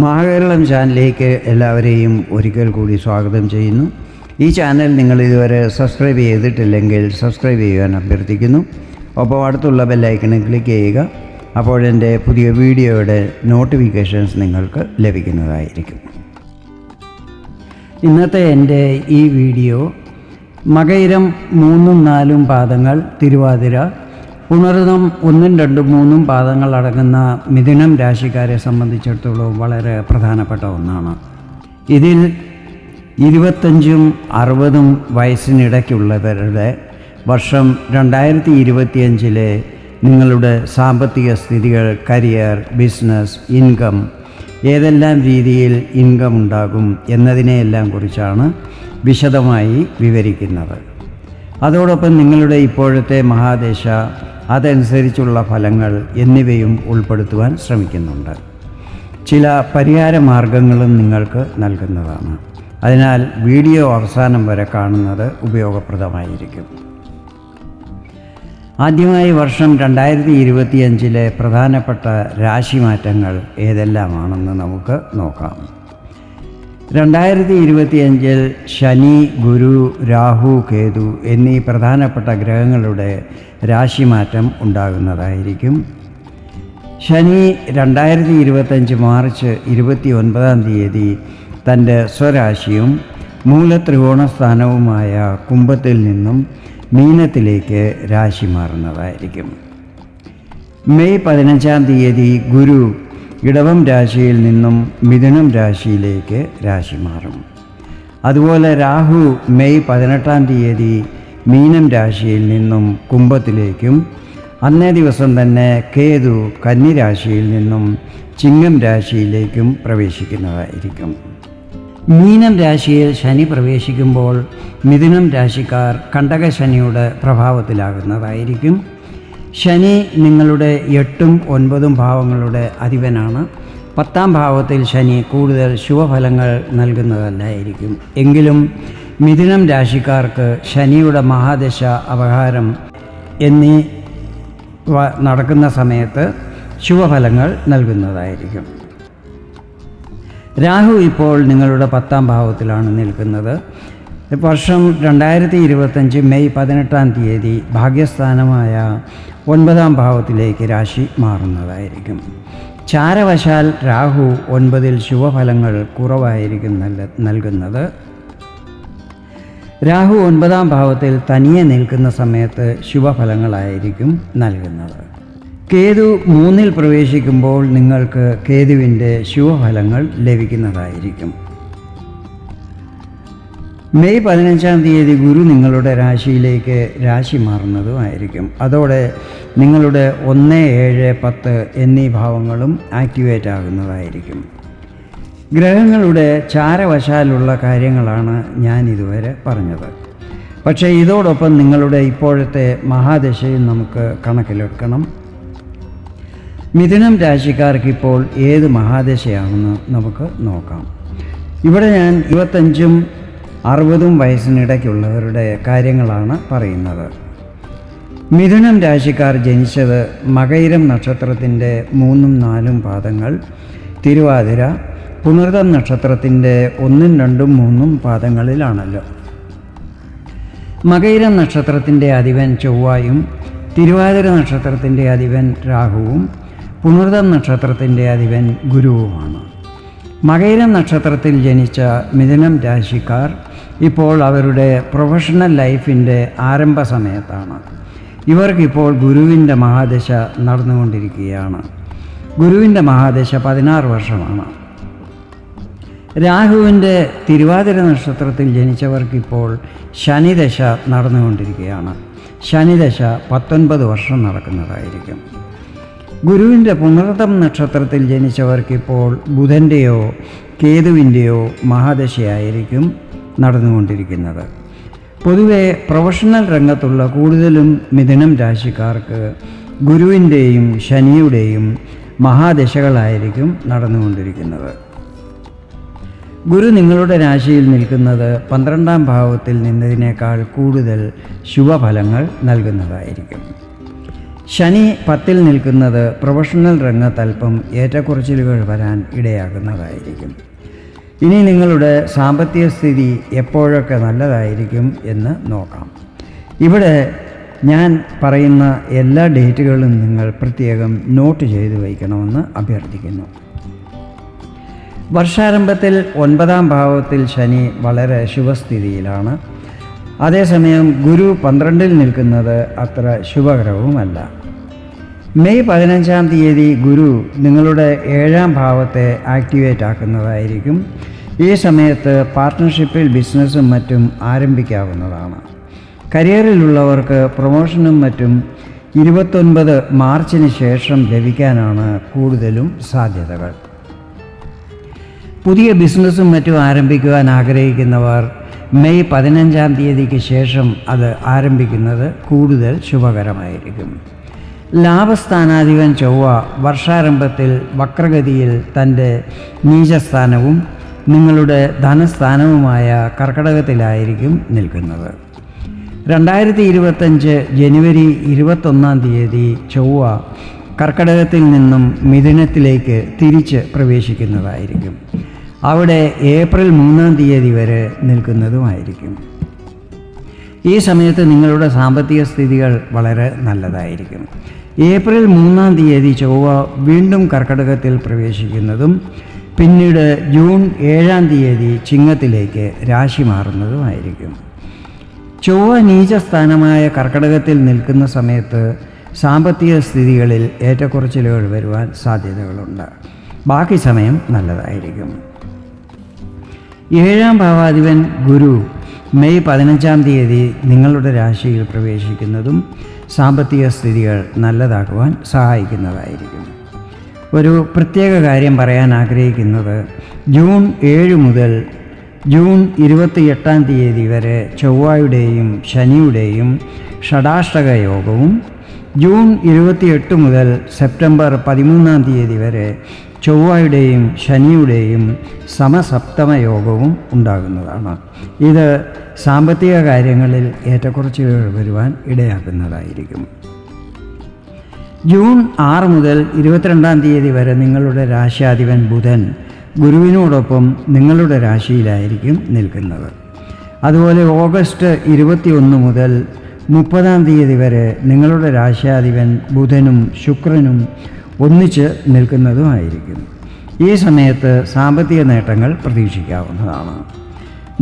മഹാകേരളം ചാനലിലേക്ക് എല്ലാവരെയും ഒരിക്കൽ കൂടി സ്വാഗതം ചെയ്യുന്നു. ഈ ചാനൽ നിങ്ങൾ ഇതുവരെ സബ്സ്ക്രൈബ് ചെയ്തിട്ടില്ലെങ്കിൽ സബ്സ്ക്രൈബ് ചെയ്യാൻ അഭ്യർത്ഥിക്കുന്നു. ഒപ്പം അടുത്തുള്ള ബെല്ലൈക്കണിൽ ക്ലിക്ക് ചെയ്യുക. അപ്പോഴെന്റെ പുതിയ വീഡിയോയുടെ നോട്ടിഫിക്കേഷൻസ് നിങ്ങൾക്ക് ലഭിക്കുന്നതായിരിക്കും. ഇന്നത്തെ എന്റെ ഈ വീഡിയോ മകയിരം മൂന്നും നാലും പാദങ്ങൾ തിരുവാതിര പുണർതം ഒന്നും രണ്ടും മൂന്നും പാദങ്ങൾ അടങ്ങുന്ന മിഥുനം രാശിക്കാരെ സംബന്ധിച്ചിടത്തോളം വളരെ പ്രധാനപ്പെട്ട ഒന്നാണ്. ഇതിൽ ഇരുപത്തഞ്ചും അറുപതും വയസ്സിനിടയ്ക്കുള്ളവരുടെ വർഷം രണ്ടായിരത്തി ഇരുപത്തിയഞ്ചിലെ നിങ്ങളുടെ സാമ്പത്തിക സ്ഥിതികൾ കരിയർ ബിസിനസ് ഇൻകം ഏതെല്ലാം രീതിയിൽ ഇൻകം ഉണ്ടാകും എന്നതിനെയെല്ലാം കുറിച്ചാണ് വിശദമായി വിവരിക്കുന്നത്. അതോടൊപ്പം നിങ്ങളുടെ ഇപ്പോഴത്തെ മഹാദേശ അതനുസരിച്ചുള്ള ഫലങ്ങൾ എന്നിവയും ഉൾപ്പെടുത്തുവാൻ ശ്രമിക്കുന്നുണ്ട്. ചില പരിഹാര മാർഗങ്ങളും നിങ്ങൾക്ക് നൽകുന്നതാണ്. അതിനാൽ വീഡിയോ അവസാനം വരെ കാണുന്നത് ഉപയോഗപ്രദമായിരിക്കും. ആദ്യമായി വർഷം രണ്ടായിരത്തി ഇരുപത്തിയഞ്ചിലെ പ്രധാനപ്പെട്ട രാശിമാറ്റങ്ങൾ ഏതെല്ലാമാണെന്ന് നമുക്ക് നോക്കാം. രണ്ടായിരത്തി ഇരുപത്തിയഞ്ചിൽ ശനി ഗുരു രാഹു കേതു എന്നീ പ്രധാനപ്പെട്ട ഗ്രഹങ്ങളുടെ രാശിമാറ്റം ഉണ്ടാകുന്നതായിരിക്കും. ശനി രണ്ടായിരത്തി ഇരുപത്തഞ്ച് മാർച്ച് ഇരുപത്തി ഒൻപതാം തീയതി തന്റെ സ്വരാശിയും മൂലത്രികോണസ്ഥാനവുമായ കുംഭത്തിൽ നിന്നും മീനത്തിലേക്ക് രാശി മാറുന്നതായിരിക്കും. മെയ് പതിനഞ്ചാം തീയതി ഗുരു ഇടവം രാശിയിൽ നിന്നും മിഥുനം രാശിയിലേക്ക് രാശി മാറും. അതുപോലെ രാഹു മെയ് പതിനെട്ടാം തീയതി മീനം രാശിയിൽ നിന്നും കുംഭത്തിലേക്കും അന്നേ ദിവസം തന്നെ കേതു കന്നിരാശിയിൽ നിന്നും ചിങ്ങം രാശിയിലേക്കും പ്രവേശിക്കുന്നതായിരിക്കും. മീനം രാശിയിൽ ശനി പ്രവേശിക്കുമ്പോൾ മിഥുനം രാശിക്കാർ കണ്ടകശനിയുടെ പ്രഭാവത്തിലാകുന്നതായിരിക്കും. ശനി നിങ്ങളുടെ എട്ടും ഒൻപതും ഭാവങ്ങളുടെ അധിപനാണ്. പത്താം ഭാവത്തിൽ ശനി കൂടുതൽ ശുഭഫലങ്ങൾ നൽകുന്നതല്ലായിരിക്കും. എങ്കിലും മിഥുനം രാശിക്കാർക്ക് ശനിയുടെ മഹാദശ അപഹാരം എന്നീ നടക്കുന്ന സമയത്ത് ശുഭഫലങ്ങൾ നൽകുന്നതായിരിക്കും. രാഹു ഇപ്പോൾ നിങ്ങളുടെ പത്താം ഭാവത്തിലാണ് നിൽക്കുന്നത്. വർഷം രണ്ടായിരത്തി ഇരുപത്തഞ്ച് മെയ് പതിനെട്ടാം തീയതി ഭാഗ്യസ്ഥാനമായ ഒൻപതാം ഭാവത്തിലേക്ക് രാശി മാറുന്നതായിരിക്കും. ചാരവശാൽ രാഹു ഒൻപതിൽ ശുഭഫലങ്ങൾ കുറവായിരിക്കും നൽകുന്നത്. രാഹു ഒൻപതാം ഭാവത്തിൽ തനിയെ നിൽക്കുന്ന സമയത്ത് ശുഭഫലങ്ങളായിരിക്കും നൽകുന്നത്. കേതു മൂന്നിൽ പ്രവേശിക്കുമ്പോൾ നിങ്ങൾക്ക് കേതുവിന്റെ ശുഭഫലങ്ങൾ ലഭിക്കുന്നതായിരിക്കും. മെയ് പതിനഞ്ചാം തീയതി ഗുരു നിങ്ങളുടെ രാശിയിലേക്ക് രാശി മാറുന്നതുമായിരിക്കും അതോടെ നിങ്ങളുടെ ഒന്ന് ഏഴ് പത്ത് എന്നീ ഭാവങ്ങളും ആക്ടിവേറ്റ് ആകുന്നതായിരിക്കും. ഗ്രഹങ്ങളുടെ ചാരവശാലുള്ള കാര്യങ്ങളാണ് ഞാൻ ഇതുവരെ പറഞ്ഞത്. പക്ഷേ ഇതോടൊപ്പം നിങ്ങളുടെ ഇപ്പോഴത്തെ മഹാദശയും നമുക്ക് കണക്കിലെടുക്കണം. മിഥുനം രാശിക്കാർക്ക് ഇപ്പോൾ ഏത് മഹാദശയാണെന്ന് നമുക്ക് നോക്കാം. ഇവിടെ ഞാൻ ഇരുപത്തഞ്ചും അറുപതും വയസ്സിനിടയ്ക്കുള്ളവരുടെ കാര്യങ്ങളാണ് പറയുന്നത്. മിഥുനം രാശിക്കാർ ജനിച്ചത് മകയിരം നക്ഷത്രത്തിന്റെ മൂന്നും നാലും പാദങ്ങൾ തിരുവാതിര പുണർതം നക്ഷത്രത്തിന്റെ ഒന്നും രണ്ടും മൂന്നും പാദങ്ങളിലാണല്ലോ. മകയിരം നക്ഷത്രത്തിന്റെ അധിപൻ ചൊവ്വായും തിരുവാതിര നക്ഷത്രത്തിന്റെ അധിപൻ രാഹുവും പുണർതം നക്ഷത്രത്തിന്റെ അധിപൻ ഗുരുവുമാണ്. മകയിരം നക്ഷത്രത്തിൽ ജനിച്ച മിഥുനം രാശിക്കാർ ഇപ്പോൾ അവരുടെ പ്രൊഫഷണൽ ലൈഫിന്റെ ആരംഭ സമയത്താണ്. ഇവർക്കിപ്പോൾ ഗുരുവിന്റെ മഹാദശ നടന്നുകൊണ്ടിരിക്കുകയാണ്. ഗുരുവിന്റെ മഹാദശ പതിനാറ് വർഷമാണ്. രാഹുവിന്റെ തിരുവാതിര നക്ഷത്രത്തിൽ ജനിച്ചവർക്കിപ്പോൾ ശനിദശ നടന്നുകൊണ്ടിരിക്കുകയാണ്. ശനിദശ പത്തൊൻപത് വർഷം നടക്കുന്നതായിരിക്കും. ഗുരുവിന്റെ പുണർതം നക്ഷത്രത്തിൽ ജനിച്ചവർക്കിപ്പോൾ ബുധന്റെയോ കേതുവിന്റെയോ മഹാദശയായിരിക്കും. നടന്നുകൊണ്ടിരിക്കുന്നത്. പൊതുവെ പ്രൊഫഷണൽ രംഗത്തുള്ള കൂടുതലും മിഥുനം രാശിക്കാർക്ക് ഗുരുവിന്റെയും ശനിയുടെയും മഹാദശകളായിരിക്കും നടന്നുകൊണ്ടിരിക്കുന്നത്. ഗുരു നിങ്ങളുടെ രാശിയിൽ നിൽക്കുന്നത് പന്ത്രണ്ടാം ഭാവത്തിൽ നിന്നതിനേക്കാൾ കൂടുതൽ ശുഭഫലങ്ങൾ നൽകുന്നതായിരിക്കും. ശനി പത്തിൽ നിൽക്കുന്നത് പ്രൊഫഷണൽ രംഗത്തൽപ്പം ഏറ്റക്കുറച്ചിലുകൾ വരാൻ ഇടയാകുന്നതായിരിക്കും. ഇനി നിങ്ങളുടെ സാമ്പത്തിക സ്ഥിതി എപ്പോഴൊക്കെ നല്ലതായിരിക്കും എന്ന് നോക്കാം. ഇവിടെ ഞാൻ പറയുന്ന എല്ലാ ഡേറ്റുകളും നിങ്ങൾ പ്രത്യേകം നോട്ട് ചെയ്തു വയ്ക്കണമെന്ന് അഭ്യർത്ഥിക്കുന്നു. വർഷാരംഭത്തിൽ ഒൻപതാം ഭാവത്തിൽ ശനി വളരെ ശുഭസ്ഥിതിയിലാണ്. അതേസമയം ഗുരു പന്ത്രണ്ടിൽ നിൽക്കുന്നത് അത്ര ശുഭകരവുമല്ല. മെയ് പതിനഞ്ചാം തീയതി ഗുരു നിങ്ങളുടെ ഏഴാം ഭാവത്തെ ആക്ടിവേറ്റ് ആക്കുന്നതായിരിക്കും. ഈ സമയത്ത് പാർട്ട്ണർഷിപ്പിൽ ബിസിനസ്സും മറ്റും ആരംഭിക്കാവുന്നതാണ്. കരിയറിലുള്ളവർക്ക് പ്രൊമോഷനും മറ്റും ഇരുപത്തൊൻപത് മാർച്ചിന് ശേഷം ലഭിക്കാനാണ് കൂടുതലും സാധ്യതകൾ. പുതിയ ബിസിനസ്സും മറ്റും ആരംഭിക്കുവാൻ ആഗ്രഹിക്കുന്നവർ മെയ് പതിനഞ്ചാം തീയതിക്ക് ശേഷം അത് ആരംഭിക്കുന്നത് കൂടുതൽ ശുഭകരമായിരിക്കും. ലാഭസ്ഥാനാധിപൻ ചൊവ്വ വർഷാരംഭത്തിൽ വക്രഗതിയിൽ തന്റെ നീചസ്ഥാനവും നിങ്ങളുടെ ധനസ്ഥാനവുമായ കർക്കടകത്തിലായിരിക്കും നിൽക്കുന്നത്. രണ്ടായിരത്തി ഇരുപത്തഞ്ച് ജനുവരി ഇരുപത്തൊന്നാം തീയതി ചൊവ്വ കർക്കടകത്തിൽ നിന്നും മിഥുനത്തിലേക്ക് തിരിച്ച് പ്രവേശിക്കുന്നതായിരിക്കും. അവിടെ ഏപ്രിൽ മൂന്നാം തീയതി വരെ നിൽക്കുന്നതുമായിരിക്കും. ഈ സമയത്ത് നിങ്ങളുടെ സാമ്പത്തിക സ്ഥിതികൾ വളരെ നല്ലതായിരിക്കും. ഏപ്രിൽ മൂന്നാം തീയതി ചൊവ്വ വീണ്ടും കർക്കടകത്തിൽ പ്രവേശിക്കുന്നതും പിന്നീട് ജൂൺ ഏഴാം തീയതി ചിങ്ങത്തിലേക്ക് രാശി മാറുന്നതുമായിരിക്കും. ചൊവ്വ നീചസ്ഥാനമായ കർക്കടകത്തിൽ നിൽക്കുന്ന സമയത്ത് സാമ്പത്തിക സ്ഥിതികളിൽ ഏറ്റക്കുറച്ചിലുകൾ വരുവാൻ സാധ്യതകളുണ്ട്. ബാക്കി സമയം നല്ലതായിരിക്കും. ഏഴാം ഭാവാധിപൻ ഗുരു മെയ് പതിനഞ്ചാം തീയതി നിങ്ങളുടെ രാശിയിൽ പ്രവേശിക്കുന്നതും സാമ്പത്തിക സ്ഥിതികൾ നല്ലതാക്കുവാൻ സഹായിക്കുന്നതായിരിക്കും. ഒരു പ്രത്യേക കാര്യം പറയാൻ ആഗ്രഹിക്കുന്നത്. ജൂൺ ഏഴ് മുതൽ ജൂൺ ഇരുപത്തിയെട്ടാം തീയതി വരെ ചൊവ്വായുടെയും ശനിയുടെയും ഷടാഷ്ടക യോഗവും ജൂൺ ഇരുപത്തിയെട്ട് മുതൽ സെപ്റ്റംബർ പതിമൂന്നാം തീയതി വരെ ചൊവ്വായുടെയും ശനിയുടെയും സമസപ്തമ യോഗവും ഉണ്ടാകുന്നതാണ്. ഇത് സാമ്പത്തിക കാര്യങ്ങളിൽ ഏറ്റക്കുറച്ചുകൾ വരുവാൻ ഇടയാക്കുന്നതായിരിക്കും. ജൂൺ ആറ് മുതൽ ഇരുപത്തിരണ്ടാം തീയതി വരെ നിങ്ങളുടെ രാശാധിപൻ ബുധൻ ഗുരുവിനോടൊപ്പം നിങ്ങളുടെ രാശിയിലായിരിക്കും നിൽക്കുന്നത്. അതുപോലെ ഓഗസ്റ്റ് ഇരുപത്തിയൊന്ന് മുതൽ മുപ്പതാം തീയതി വരെ നിങ്ങളുടെ രാശാധിപൻ ബുധനും ശുക്രനും ഒന്നിച്ച് നിൽക്കുന്നതുമായിരിക്കും. ഈ സമയത്ത് സാമ്പത്തിക നേട്ടങ്ങൾ പ്രതീക്ഷിക്കാവുന്നതാണ്.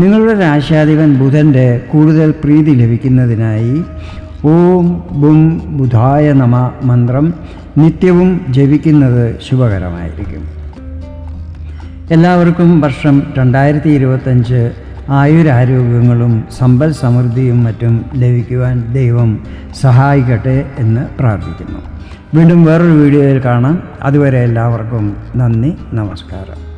നിങ്ങളുടെ രാശാധിപൻ ബുധന്റെ കൂടുതൽ പ്രീതി ലഭിക്കുന്നതിനായി ഓം ബും ബുധായ നമ മന്ത്രം നിത്യവും ജപിക്കുന്നത് ശുഭകരമായിരിക്കും. എല്ലാവർക്കും വർഷം രണ്ടായിരത്തി ഇരുപത്തഞ്ച് ആയുരാരോഗ്യങ്ങളും സമ്പൽ സമൃദ്ധിയും മറ്റും ലഭിക്കുവാൻ ദൈവം സഹായിക്കട്ടെ എന്ന് പ്രാർത്ഥിക്കുന്നു. വീണ്ടും വേറൊരു വീഡിയോയിൽ കാണാം. അതുവരെ എല്ലാവർക്കും നന്ദി നമസ്കാരം.